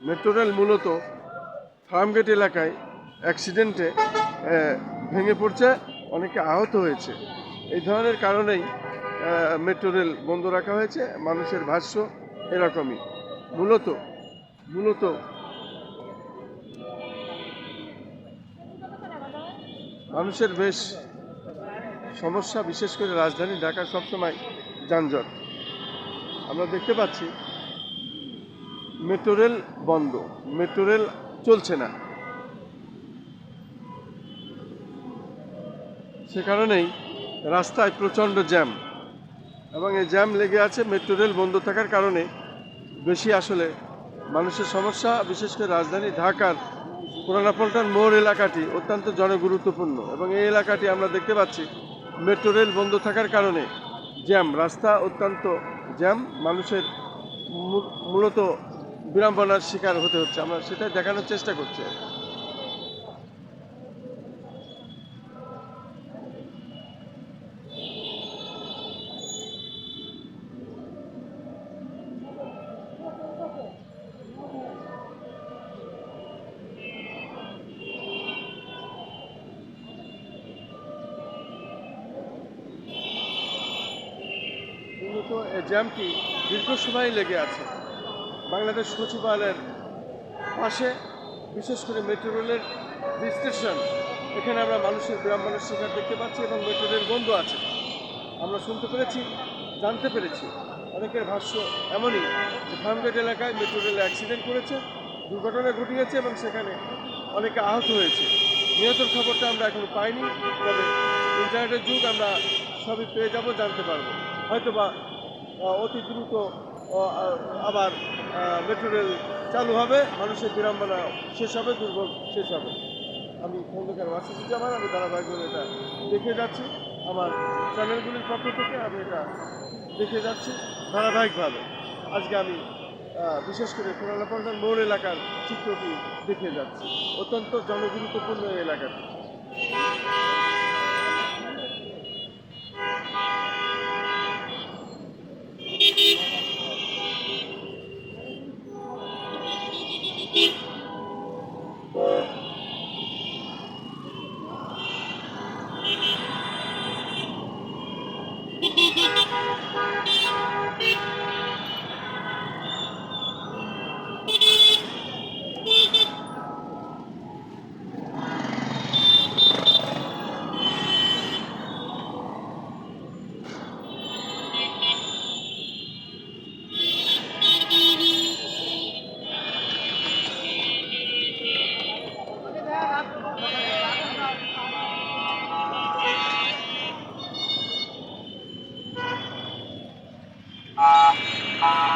Metro rail মূলত ফার্মগেট এলাকায় অ্যাক্সিডেন্টে ভেঙে পড়ছে, অনেকে আহত হয়েছে। এই ধরনের কারণেই মেট্রো রেল বন্ধ রাখা হয়েছে, মানুষের ভাষ্য এরকমই। মূলত মূলত মানুষের বেশ সমস্যা, বিশেষ করে রাজধানী ঢাকা সবসময় যানজট। আমরা দেখতে পাচ্ছি মেট্রো রেল বন্ধ। মেট্রো রেল চলছে না। সে কারণেই রাস্তায় প্রচণ্ড জ্যাম। এবং এই জ্যাম লেগে আছে মেট্রো রেল বন্ধ থাকার কারণে। বেশি আসলে মানুষের সমস্যা, বিশেষ করে রাজধানী ঢাকার পুরানাপল্টন মোড় এলাকাটি অত্যন্ত জনগুরুত্বপূর্ণ। এবং এই এলাকাটি আমরা দেখতে পাচ্ছি মেট্রো রেল বন্ধ থাকার কারণে জ্যাম। রাস্তা অত্যন্ত জ্যাম। মানুষের মূলত বিড়ম্বনার শিকার হতে হচ্ছে। আমরা সেটা দেখানোর চেষ্টা করছি জ্যামটি দীর্ঘ সময় লেগে আছে। বাংলাদেশ সচিবালয়ের পাশে, বিশেষ করে মেট্রো রেলের যে স্টেশন, এখানে আমরা মানুষের বিড়ম্বনার শিকার দেখতে পাচ্ছি এবং মেট্রো রেল বন্ধ আছে। আমরা শুনতে পেরেছি, জানতে পেরেছি। অনেকের ভাষ্য এমনই যে ফার্মগেট এলাকায় মেট্রো রেল অ্যাক্সিডেন্ট করেছে, দুর্ঘটনা ঘটিয়েছে এবং সেখানে অনেকে আহত হয়েছে। নিহতের খবরটা আমরা এখনও পাইনি, তবে ইন্টারনেটের যুগ আমরা সবই পেয়ে যাব, জানতে পারব। হয়তো বা অতি দ্রুত আবার মেট্রো রেল চালু হবে, মানুষের বিড়ম্বনা শেষ হবে, দুর্ভোগ শেষ হবে। আমি খন্দকার ওয়াসিদুজ্জামান আমি ধারাবাহিকভাবে এটা দেখে যাচ্ছি। আমার চ্যানেলগুলির পক্ষ থেকে আমি এটা দেখে যাচ্ছি ধারাবাহিকভাবে। আজকে আমি বিশেষ করে পুরানাপল্টন মোড় এলাকার চিত্রটি দেখে যাচ্ছি। অত্যন্ত জনগুরুত্বপূর্ণ এলাকাটি। Bye.